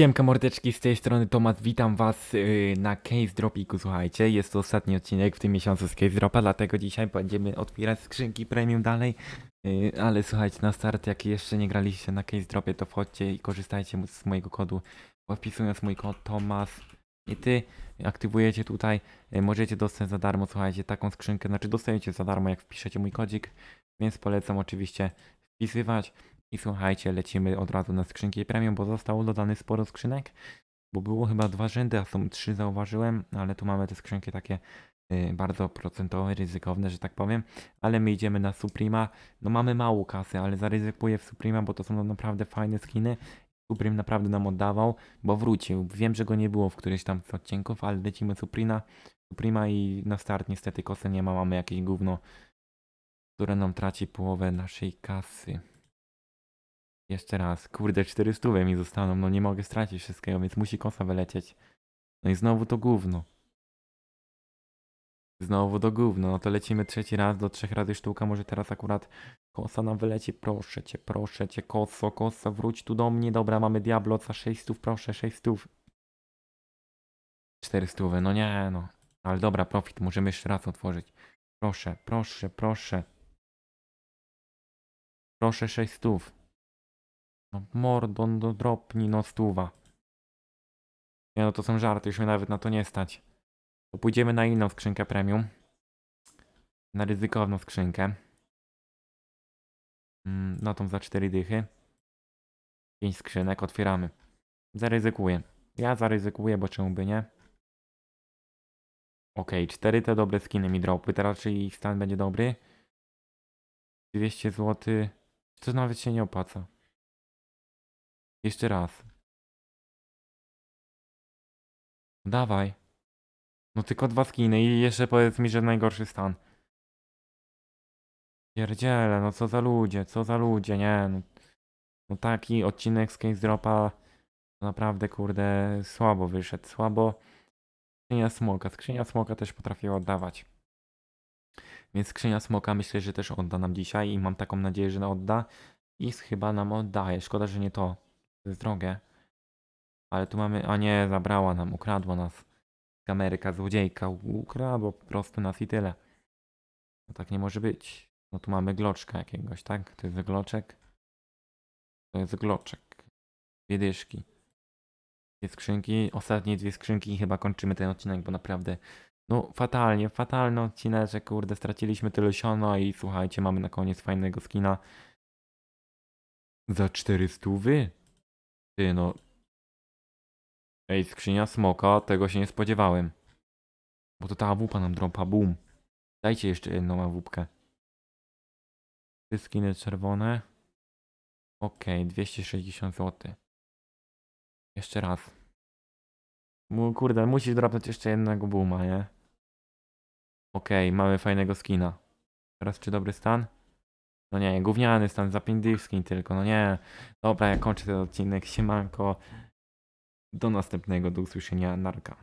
Siemka mordeczki, z tej strony Tomat, witam was yy, na Case Dropiku, słuchajcie, jest to ostatni odcinek w tym miesiącu z Case Dropa, dlatego dzisiaj będziemy otwierać skrzynki premium dalej, yy, ale słuchajcie, na start, jak jeszcze nie graliście na Case Dropie, to wchodźcie i korzystajcie z mojego kodu, wpisując mój kod Tomas i ty aktywujecie tutaj, yy, możecie dostać za darmo, słuchajcie, taką skrzynkę, znaczy dostajecie za darmo, jak wpiszecie mój kodzik, więc polecam oczywiście wpisywać. I słuchajcie, lecimy od razu na skrzynki premium, bo zostało dodane sporo skrzynek. Bo było chyba dwa rzędy, a są trzy zauważyłem, ale tu mamy te skrzynki takie y, bardzo procentowe, ryzykowne, że tak powiem. Ale my idziemy na Suprema. No mamy mało kasy, ale zaryzykuję w Suprema, bo to są naprawdę fajne skiny. Supreme naprawdę nam oddawał, bo wrócił. Wiem, że go nie było w którymś tam z odcinków, ale lecimy Suprema, Suprema i na start niestety kosy nie ma. Mamy jakieś gówno, które nam traci połowę naszej kasy. Jeszcze raz. Kurde, 400 mi zostaną. No nie mogę stracić wszystkiego, więc musi kosa wylecieć. No i znowu to gówno. Znowu to gówno. No to lecimy trzeci raz do trzech razy sztuka. Może teraz akurat kosa nam wyleci. Proszę cię, proszę cię, koso, kosa, wróć tu do mnie. Dobra, mamy Diablo za 600, proszę, 600. 400, no nie no. Ale dobra, profit, możemy jeszcze raz otworzyć. Proszę, proszę, proszę. Proszę 600. No mordo, no dropni, no stuwa. Nie no to są żarty, już mnie nawet na to nie stać. To pójdziemy na inną skrzynkę premium. Na ryzykowną skrzynkę. Mm, No tą za 4 dychy. 5 skrzynek, otwieramy. Zaryzykuję. Ja zaryzykuję, bo czemu by nie? Okej, 4 te dobre skiny mi dropły, teraz czy ich stan będzie dobry? 200 zł. To nawet się nie opłaca. Jeszcze raz. Dawaj. No tylko dwa skiny i jeszcze powiedz mi, że najgorszy stan. Pierdziele, no co za ludzie, co za ludzie, nie no. No taki odcinek z Case Dropa naprawdę kurde słabo wyszedł, słabo. Skrzynia Smoka, skrzynia Smoka też potrafiła oddawać. Więc skrzynia Smoka myślę, że też odda nam dzisiaj i mam taką nadzieję, że odda. I chyba nam oddaje, szkoda, że nie to. To drogie. Ale tu mamy. A nie, zabrała nam, ukradła nas. Kamerka, złodziejka. Ukradło po prostu nas i tyle. No tak nie może być. No tu mamy gloczka jakiegoś, tak? To jest gloczek. To jest gloczek. Dwie dyszki. Dwie skrzynki. Ostatnie dwie skrzynki i chyba kończymy ten odcinek, bo naprawdę. No fatalnie, fatalny odcinek, kurde, straciliśmy tyle siano i słuchajcie, mamy na koniec fajnego skina. Za 400 wy? Ty no. Ej, skrzynia smoka, tego się nie spodziewałem. Bo to ta awupa nam dropa, boom. Dajcie jeszcze jedną awupkę. Trzy skiny czerwone. Okej, 260 zł. Jeszcze raz. Mu, kurde, musisz dropnąć jeszcze jednego booma, nie? Okej, mamy fajnego skina. Teraz czy dobry stan? No nie, gówniany stan, za 5 dych skin tylko, no nie. Dobra, ja kończę ten odcinek, siemanko. Do następnego, do usłyszenia, narka.